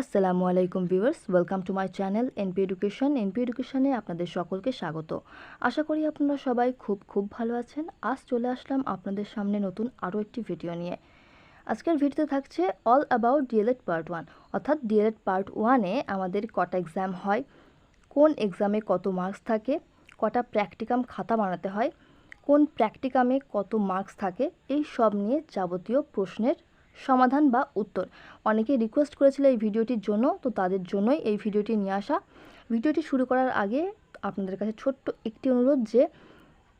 আসসালামু আলাইকুম viewers, welcome to my channel NP Education. NP এডুকেশনে আপনাদের সকলকে স্বাগত। আশা করি আপনারা সবাই খুব খুব ভালো আছেন। আজ চলে আসলাম আপনাদের সামনে নতুন আরও একটি ভিডিও নিয়ে। আজকের ভিডিওতে থাকছে all about D El Ed part one অর্থাৎ ডিএলএড পার্ট ওয়ানে আমাদের কটা এক্সাম হয়, কোন এক্সামে কত মার্কস থাকে, কটা প্র্যাকটিকাম খাতা বানাতে হয়, কোন প্র্যাকটিকামে কত মার্কস থাকে, এই সব নিয়ে যাবতীয় প্রশ্নের সমাধান বা উত্তর। অনেকে রিকোয়েস্ট করেছিল এই ভিডিওটির জন্য, তো তাদের জন্যই এই ভিডিওটি নিয়ে আসা। ভিডিওটি শুরু করার আগে আপনাদের কাছে ছোট্ট একটি অনুরোধ যে,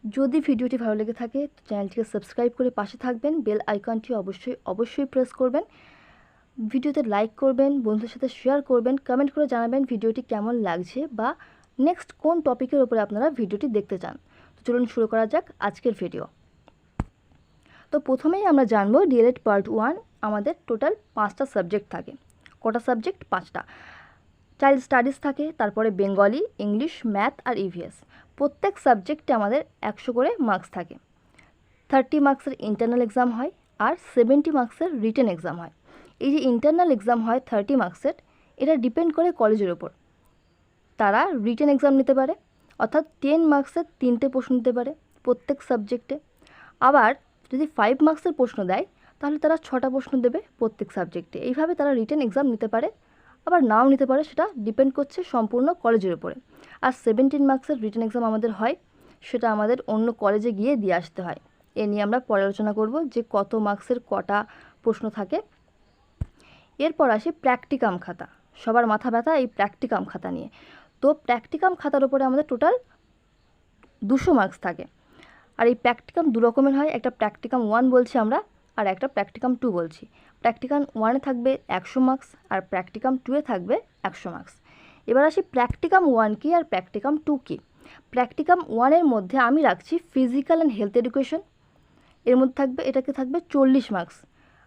যদি ভিডিওটি ভালো লেগে থাকে, চ্যানেলটিকে সাবস্ক্রাইব করে পাশে থাকবেন বেল আইকনটি অবশ্যই অবশ্যই প্রেস করবেন। ভিডিওতে লাইক করবেন, বন্ধুদের সাথে শেয়ার করবেন কমেন্ট করে জানাবেন ভিডিওটি কেমন লাগছে বা নেক্সট কোন টপিকের উপরে আপনারা ভিডিওটি দেখতে চান। তো চলুন শুরু করা যাক আজকের ভিডিও তো প্রথমেই আমরা জানব D El Ed part one আমাদের টোটাল পাঁচটা সাবজেক্ট থাকে। কটা সাবজেক্ট পাঁচটা। চাইল্ড স্টাডিজ থাকে, তারপরে বেঙ্গলি ইংলিশ ম্যাথ আর ইভিএস প্রত্যেক সাবজেক্টে আমাদের একশো করে মার্কস থাকে। থার্টি মার্কসের ইন্টারনাল এক্সাম হয় আর সেভেন্টি মার্কসের রিটেন এক্সাম হয়। এই যে ইন্টারনাল এক্সাম হয় থার্টি মার্কসের এটা ডিপেন্ড করে কলেজের ওপর তারা রিটেন এক্সাম নিতে পারে, অর্থাৎ টেন মার্কসের তিনটে প্রশ্ন নিতে পারে প্রত্যেক সাবজেক্টে আবার যদি ফাইভ মার্কসের প্রশ্ন দেয় তাহলে তারা ছটা প্রশ্ন দেবে প্রত্যেক সাবজেক্টে এইভাবে তারা রিটেন এক্সাম নিতে পারে, আবার নাও নিতে পারে সেটা ডিপেন্ড করছে সম্পূর্ণ কলেজের উপরে। আর সেভেন্টিন মার্কসের রিটেন এক্সাম আমাদের হয়, সেটা আমাদের অন্য কলেজে গিয়ে দিয়ে আসতে হয়। এ নিয়ে আমরা পরে আলোচনা করব যে কত মার্কসের কটা প্রশ্ন থাকে। এরপর আসি প্র্যাকটিকাম খাতা। সবার মাথা ব্যথা এই প্র্যাকটিকাম খাতা নিয়ে। তো প্র্যাকটিকাম খাতার উপরে আমাদের টোটাল দুশো মার্কস থাকে। আর এই প্র্যাকটিকাম দু রকমের হয়, একটা প্র্যাকটিকাম ওয়ান বলছি আমরা আর একটা প্র্যাকটিকাম টু বলছি। প্র্যাকটিকাম ওয়ানে থাকবে একশো মার্কস আর প্র্যাকটিকাম টুয়ে থাকবে একশো মার্কস এবার আসি প্র্যাকটিকাম ওয়ান কি আর প্র্যাকটিকাম টু কি? প্র্যাকটিকাম ওয়ানের মধ্যে আমি রাখছি ফিজিক্যাল অ্যান্ড হেলথ এডুকেশন এর মধ্যে থাকবে, এটাকে থাকবে চল্লিশ মার্কস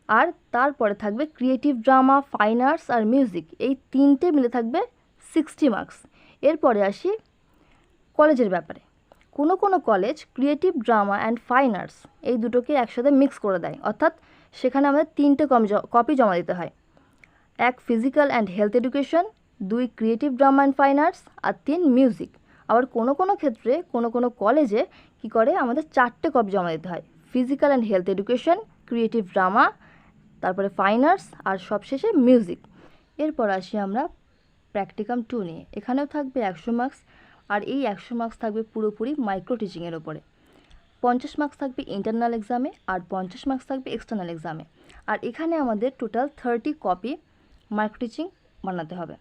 আর তারপরে থাকবে ক্রিয়েটিভ ড্রামা ফাইন আর্টস আর মিউজিক এই তিনটে মিলে থাকবে সিক্সটি মার্কস এরপরে আসি কলেজের ব্যাপারে। কোনো কোনো college creative drama and fine arts এই দুটোকে একসাথে মিক্স করে দেয়। অর্থাৎ সেখানে আমাদের তিনটে কম কপি জমা দিতে হয়। এক ফিজিক্যাল অ্যান্ড হেলথ এডুকেশন দুই creative drama and fine arts আর তিন মিউজিক আবার কোনো কোনো ক্ষেত্রে কোনো কোনো কলেজে কি করে আমাদের চারটে কপি জমা দিতে হয়। Physical and health education creative drama তারপরে ফাইন আর্টস আর সবশেষে মিউজিক এরপর আসি আমরা প্র্যাকটিকাম টু নিয়ে। এখানেও থাকবে একশো মার্কস আর এই একশো মার্কস থাকবে পুরোপুরি মাইক্রো টিচিংয়ের ওপরে। পঞ্চাশ মার্কস থাকবে ইন্টারনাল এক্সামে আর পঞ্চাশ মার্কস থাকবে এক্সটার্নাল এক্সামে আর এখানে আমাদের total thirty copy micro teaching বানাতে হবে।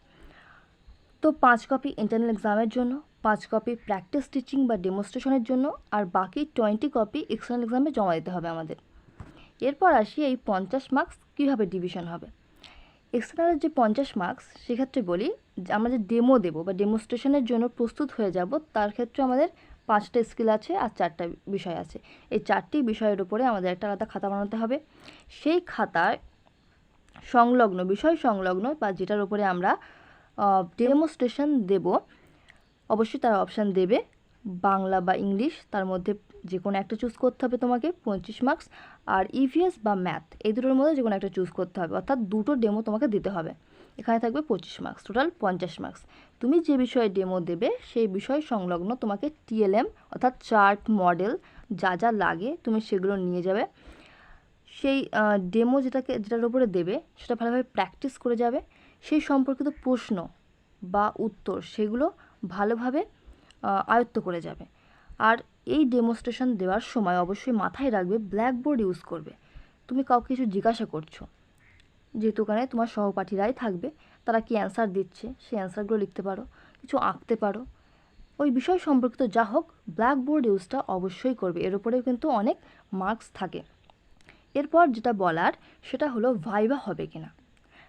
তো পাঁচ কপি ইন্টারনাল এক্সামের জন্য, পাঁচ কপি প্র্যাকটিস টিচিং বা ডেমনস্ট্রেশনের জন্য, আর বাকি টোয়েন্টি কপি এক্সটার্নাল এক্সামে জমা দিতে হবে আমাদের। এরপর আসি এই পঞ্চাশ মার্কস কীভাবে ডিভিশন হবে। এক্সটার্নালের যে পঞ্চাশ মার্কস সেক্ষেত্রে বলি যে আমরা যে ডেমো দেবো বা ডেমনস্ট্রেশনের জন্য প্রস্তুত হয়ে যাব, তার ক্ষেত্রে আমাদের পাঁচটা স্কিল আছে আর চারটা বিষয় আছে। এই চারটি বিষয়ের উপরে আমাদের একটা আলাদা খাতা বানাতে হবে। সেই খাতায় সংলগ্ন, বিষয় সংলগ্ন বা যেটার উপরে আমরা ডেমনস্ট্রেশন দেব, অবশ্যই তারা অপশান দেবে। বাংলা বা ইংলিশ, তার মধ্যে যে কোনো একটা চুজ করতে হবে তোমাকে, পঁচিশ মার্কস আর ইভিএস বা ম্যাথ এই দুটোর মধ্যে যে কোনো একটা চুজ করতে হবে। অর্থাৎ দুটো ডেমো তোমাকে দিতে হবে। এখানে থাকবে পঁচিশ মার্কস টোটাল পঞ্চাশ মার্কস তুমি যে বিষয়ে ডেমো দেবে, সেই বিষয় সংলগ্ন তোমাকে টিএলএম অর্থাৎ চার্ট মডেল যা যা লাগে তুমি সেগুলো নিয়ে যাবে। সেই ডেমো যেটাকে, যেটার উপরে দেবে, সেটা ভালোভাবে প্র্যাকটিস করে যাবে। সেই সম্পর্কিত প্রশ্ন বা উত্তর, সেগুলো ভালোভাবে আয়ত্ত করে যাবে। আর এই ডেমনস্ট্রেশন দেওয়ার সময় অবশ্যই মাথায় রাখবে ব্ল্যাকবোর্ড ইউজ করবে। তুমি কাউকে কিছু জিজ্ঞাসা করছ যেহেতু ওখানে তোমার সহপাঠীরাই থাকবে, তারা কি অ্যান্সার দিচ্ছে? সেই অ্যান্সারগুলো লিখতে পারো, কিছু আঁকতে পারো। ওই বিষয় সম্পর্কিত যা হোক ব্ল্যাকবোর্ড ইউজটা অবশ্যই করবে। এর উপরেও কিন্তু অনেক মার্কস থাকে। এরপর যেটা বলার, সেটা হলো ভাইভা হবে কি না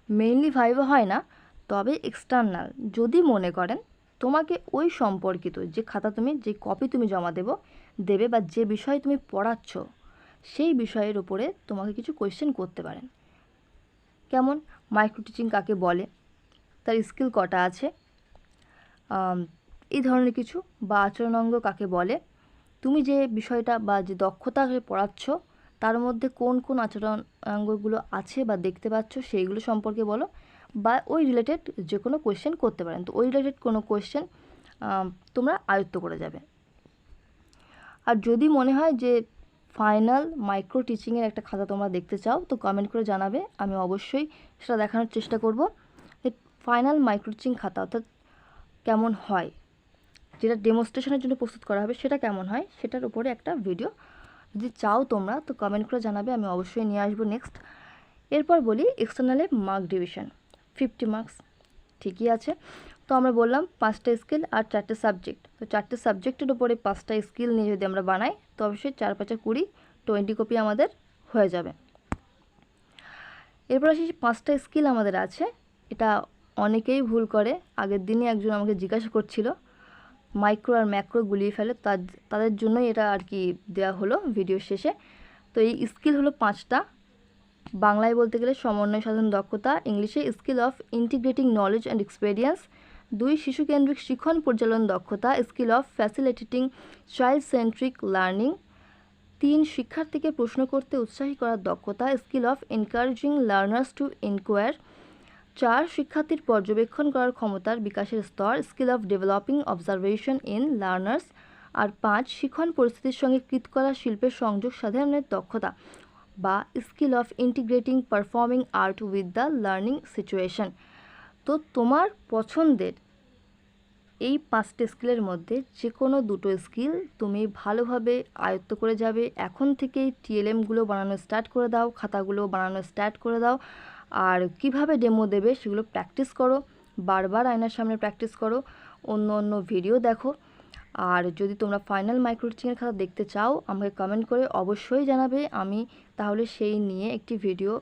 মেইনলি ভাইভা হয় না, তবে এক্সটার্নাল যদি মনে করেন তোমাকে ওই সম্পর্কিত যে খাতা তুমি, যে কপি তুমি জমা দেবো, দেবে বা যে বিষয়ে তুমি পড়াচ্ছ, সেই বিষয়ের উপরে তোমাকে কিছু কোয়েশ্চেন করতে পারেন। কেমন? মাইক্রো টিচিং কাকে বলে? তার স্কিল কটা আছে? এই ধরনের কিছু বা আচরণাঙ্গ কাকে বলে? তুমি যে বিষয়টা বা যে দক্ষতা পড়াচ্ছ, তার মধ্যে কোন কোন আচরণাঙ্গগুলো আছে বা দেখতে পাচ্ছ, সেইগুলো সম্পর্কে বলো। বা ওই রিলেটেড যে কোনো কোয়েশ্চেন করতে পারেন। তো ওই রিলেটেড কোনো কোয়েশ্চেন তোমরা আয়ত্ত করে যাবে। আর যদি মনে হয় যে ফাইনাল মাইক্রো টিচিংয়ের একটা খাতা তোমরা দেখতে চাও, তো কমেন্ট করে জানাবে। আমি অবশ্যই সেটা দেখানোর চেষ্টা করব। ফাইনাল মাইক্রো টিচিং খাতা অর্থাৎ কেমন হয়, যেটা ডেমনস্ট্রেশনের জন্য প্রস্তুত করা হবে, সেটা কেমন হয়, সেটার উপরে একটা ভিডিও যদি চাও তোমরা, তো কমেন্ট করে জানাবে। আমি অবশ্যই নিয়ে আসব নেক্সট এরপর বলি এক্সটার্নালে মার্ক ডিভিশন ফিফটি মার্কস ঠিকই আছে। তো আমরা বললাম পাঁচটা স্কিল আর চারটে সাবজেক্ট তো চারটে সাবজেক্টের উপরে পাঁচটা স্কিল নিয়ে যদি আমরা বানাই, তো অবশ্যই চার পাঁচা কুড়ি টোয়েন্টি কপি আমাদের হয়ে যাবে। এরপর আসি, পাঁচটা স্কিল আমাদের আছে। এটা অনেকেই ভুল করে। আগের দিনে একজন আমাকে জিজ্ঞাসা করছিল মাইক্রো আর ম্যাক্রো গুলিয়ে ফেলে তাদের জন্যই এটা আর কি দেওয়া হলো ভিডিও শেষে। তো এই স্কিল হলো পাঁচটা। বাংলায় বলতে গেলে সমন্বয়, সাধন, দক্ষতা, ইংলিশে skill of integrating knowledge and experience, দুই শিশুকেন্দ্রিক শিক্ষণ পরিচালন দক্ষতা, skill of facilitating, child centric learning, তিন শিক্ষার্থীকে প্রশ্ন করতে উৎসাহী করার দক্ষতা, skill of encouraging learners to inquire চার শিক্ষার্থীর পর্যবেক্ষণ করার ক্ষমতার বিকাশের স্তর, skill of developing observation in learners, আর পাঁচ শিক্ষণ পরিস্থিতির সঙ্গে কৃতকলা শিল্পের সংযোগ সাধারণের দক্ষতা। বা skill of integrating performing art with the learning situation তো তোমার পছন্দের এই পাঁচটি স্কিলের মধ্যে যে কোনো দুটো স্কিল তুমি ভালোভাবে আয়ত্ত করে যাবে। এখন থেকেই টিএলএমগুলো বানানো স্টার্ট করে দাও, খাতাগুলো বানানো স্টার্ট করে দাও। আর কীভাবে ডেমো দেবে সেগুলো প্র্যাকটিস করো, বারবার আয়নার সামনে প্র্যাকটিস করো, অন্য অন্য ভিডিও দেখো। আর যদি তোমরা ফাইনাল মাইক্রোটিচিংয়ের খাতা দেখতে চাও, আমাকে কমেন্ট করে অবশ্যই জানাবে। আমি তাহলে সেই নিয়ে একটি ভিডিও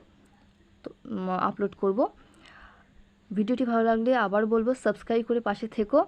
আপলোড করব। ভিডিওটি ভালো লাগলে আবার বলব সাবস্ক্রাইব করে পাশে থেকো।